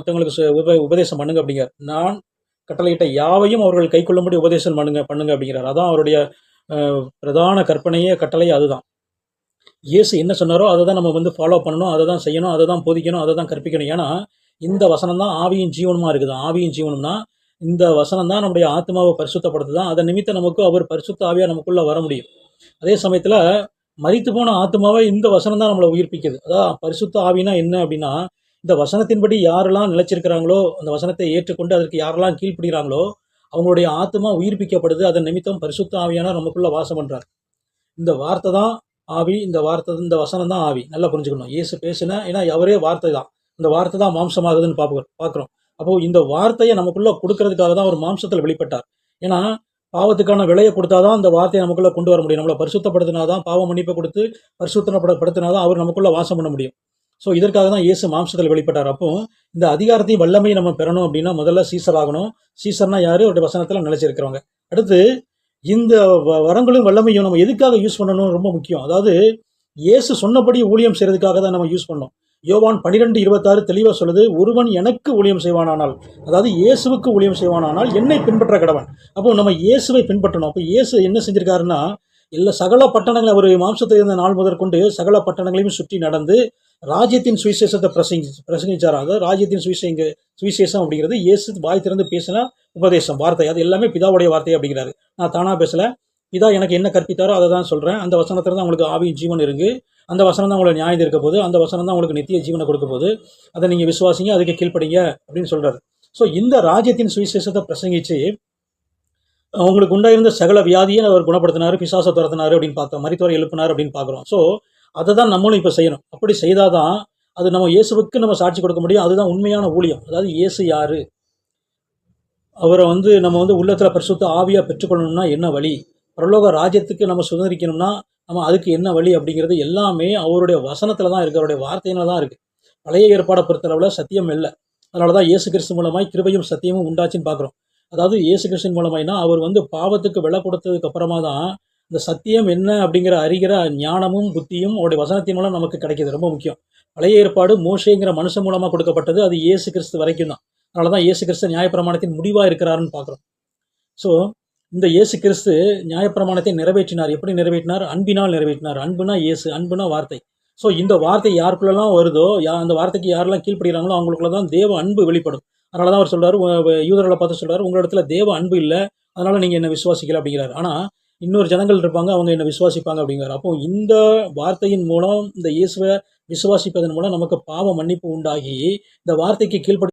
மற்றவங்களுக்கு சு- உப உபதேசம் பண்ணுங்க அப்படிங்கிறார் நான் கட்டளையிட்ட யாவையும் அவர்கள் கை கொள்ளும்படி உபதேசம் பண்ணுங்க பண்ணுங்க அப்படிங்கிறார். அதான் அவருடைய பிரதான கற்பனையே கட்டளையே அதுதான். இயேசு என்ன சொன்னாரோ அதை தான் நம்ம வந்து ஃபாலோ பண்ணணும் அதை தான் செய்யணும் அதை தான் போதிக்கணும் அதை தான் கற்பிக்கணும். ஏன்னா இந்த வசனம் தான் ஆவியின் ஜீவனமாக இருக்குது. ஆவியின் ஜீவனம்னா இந்த வசனம் தான் நம்முடைய ஆத்மாவை பரிசுத்தப்படுத்துதான் அதை நிமித்தம் நமக்கு அவர் பரிசுத்த ஆவியாக நமக்குள்ளே வர முடியும். அதே சமயத்தில் மறித்து போன ஆத்மாவை இந்த வசனம் தான் நம்மளை உயிர்ப்பிக்குது. அதான் பரிசுத்த ஆவினா என்ன அப்படின்னா இந்த வசனத்தின்படி யாரெல்லாம் நிலைச்சிருக்கிறாங்களோ அந்த வசனத்தை ஏற்றுக்கொண்டு அதற்கு யாரெல்லாம் கீழ்ப்படுகிறாங்களோ அவங்களுடைய ஆத்மா உயிர்ப்பிக்கப்படுது. அதன் நிமித்தம் பரிசுத்த ஆவியானவர் நமக்குள்ள வாசம் பண்ணுறார் இந்த வார்த்தை தான் ஆவி இந்த வார்த்தை இந்த வசனம் தான் ஆவி. நல்லா புரிஞ்சுக்கணும். ஏசு பேசின ஏன்னா அவரே வார்த்தை தான். இந்த வார்த்தை தான் மாம்சமாகுதுன்னு பார்ப்போம் பார்க்குறோம். அப்போ இந்த வார்த்தையை நமக்குள்ள கொடுக்கறதுக்காக தான் ஒரு மாம்சத்தில் வெளிப்பட்டார். ஏன்னா பாவத்துக்கான விலையை கொடுத்தாதான் அந்த வார்த்தையை நமக்குள்ளே கொண்டு வர முடியும். நம்மளை பரிசுத்தப்படுத்தினாதான் பாவ மன்னிப்பை கொடுத்து பரிசுத்தப்படுத்தினாதான் அவர் நமக்குள்ளே வாசம் பண்ண முடியும். ஸோ இதற்காக தான் இயேசு மாம்சத்தில் வெளிப்பட்டார். அப்போ இந்த அதிகாரத்தையும் வல்லமையை நம்ம பெறணும் அப்படின்னா முதல்ல சீசர் ஆகணும். சீசர்னா யாரு? அவருடைய வசனத்தில் நினைச்சிருக்கிறவங்க அடுத்து இந்த வ- வரங்களும் வல்லமையும் நம்ம எதுக்காக யூஸ் பண்ணணும்? ரொம்ப முக்கியம். அதாவது இயேசு சொன்னபடி ஊழியம் செய்யறதுக்காக தான் நம்ம யூஸ் பண்ணோம் யோவான் பனிரெண்டு இருபத்தாறு தெளிவாக சொல்லுது ஒருவன் எனக்கு ஊழியம் செய்வானானால் அதாவது இயேசுவுக்கு ஊழியம் செய்வானானால் என்னை பின்பற்ற கடவன். அப்போ நம்ம இயேசுவை பின்பற்றணும். அப்போ இயேசு என்ன செஞ்சிருக்காருன்னா எல்லா சகல பட்டணங்களை அவர் மாம்சத்தில் இருந்த நாள் முதற்கொண்டு சகல பட்டணங்களையும் சுற்றி நடந்து ராஜ்யத்தின் சுவிசேஷத்தை பிரசங்கி பிரசங்கிச்சார் அதாவது ராஜ்யத்தின் சுவிசேங்க சுவிசேஷம் அப்படிங்கிறது இயேசு வாய் திறந்து பேசின உபதேசம் வார்த்தை. அது எல்லாமே பிதாவுடைய வார்த்தை அப்படிங்கிறாரு. நான் தானாக பேசல. பிதா எனக்கு என்ன கற்பித்தாரோ அதை தான் சொல்கிறேன் அந்த வசனத்தில் தான் உங்களுக்கு ஆவியும் ஜீவன் இருக்குது அந்த வசனம் தான் உங்களை நியாயம் இருக்க போது அந்த வசனம் தான் உங்களுக்கு நித்திய ஜீவனை கொடுக்க போது அதை நீங்கள் விசுவாசிங்க அதுக்கு கீழ்ப்படிங்க அப்படின்னு சொல்கிறாரு ஸோ இந்த ராஜ்யத்தின் சுவிசேஷத்தை பிரசங்கிச்சு உங்களுக்கு உண்டாயிருந்த சகல வியாதியை அவர் குணப்படுத்தினார் பிசாசை துரத்தினார் அப்படின்னு பார்த்தோம். மருத்துவரை எழுப்பினார் அப்படின்னு பார்க்குறோம். ஸோ அதை தான் நம்மளும் இப்போ செய்யணும் அப்படி செய்தாதான் அது நம்ம இயேசுவுக்கு நம்ம சாட்சி கொடுக்க முடியும். அதுதான் உண்மையான ஊழியம். அதாவது இயேசு யாரு? அவரை வந்து நம்ம வந்து உள்ளத்தில் பரிசுத்த ஆவியாக பெற்றுக்கொள்ளணும்னா என்ன வழி? பரலோக ராஜ்யத்துக்கு நம்ம சுதந்திரிக்கணும்னா நம்ம அதுக்கு என்ன வழி அப்படிங்கிறது எல்லாமே அவருடைய வசனத்தில் தான் இருக்குது அவருடைய வார்த்தையில தான் இருக்குது பழைய ஏற்பாடை பொறுத்தளவில் சத்தியம் இல்லை. அதனால தான் இயேசு கிறிஸ்து மூலமாய் கிருபையும் சத்தியமும் உண்டாச்சுன்னு பார்க்குறோம். அதாவது இயேசு கிறிஸ்தின் மூலமாய்னா அவர் வந்து பாவத்துக்கு விலை கொடுத்ததுக்கு அப்புறமா தான் இந்த சத்தியம் என்ன அப்படிங்கிற அறிகிற ஞானமும் புத்தியும் அவருடைய வசனத்தின் மூலம் நமக்கு கிடைக்கிது. ரொம்ப முக்கியம். பழைய ஏற்பாடு மோஷேங்கிற மனுஷன் மூலமாக கொடுக்கப்பட்டது அது இயேசு கிறிஸ்து வரைக்கும் தான். அதனால தான் இயேசு கிறிஸ்து நியாயப்பிரமாணத்தின் முடிவாக இருக்கிறாருன்னு பார்க்குறோம். ஸோ இந்த இயேசு கிறிஸ்து நியாயப்பிரமாணத்தை நிறைவேற்றினார். எப்படி நிறைவேற்றினார்? அன்பினால் நிறைவேற்றினார். அன்புனா இயேசு அன்புனா வார்த்தை. ஸோ இந்த வார்த்தை யாருக்குள்ளெல்லாம் வருதோ யா அந்த வார்த்தைக்கு யாரெல்லாம் கீழ்ப்படுகிறாங்களோ அவங்களுக்குள்ள தான் தேவ அன்பு வெளிப்படும். அதனால தான் அவர் சொல்கிறார் யூதர்களை பார்த்து சொல்கிறார் உங்களிடத்துல தேவ அன்பு இல்லை. அதனால் நீங்கள் என்ன விசுவாசிக்கல அப்படிங்கிறார். ஆனால் இன்னொரு ஜனங்கள் இருப்பாங்க அவங்க என்ன விசுவாசிப்பாங்க அப்படிங்கிற அப்போ இந்த வார்த்தையின் மூலம் இந்த இயேசுவை விசுவாசிப்பதன் மூலம் நமக்கு பாவ மன்னிப்பு உண்டாகி இந்த வார்த்தைக்கு கீழ்ப்படி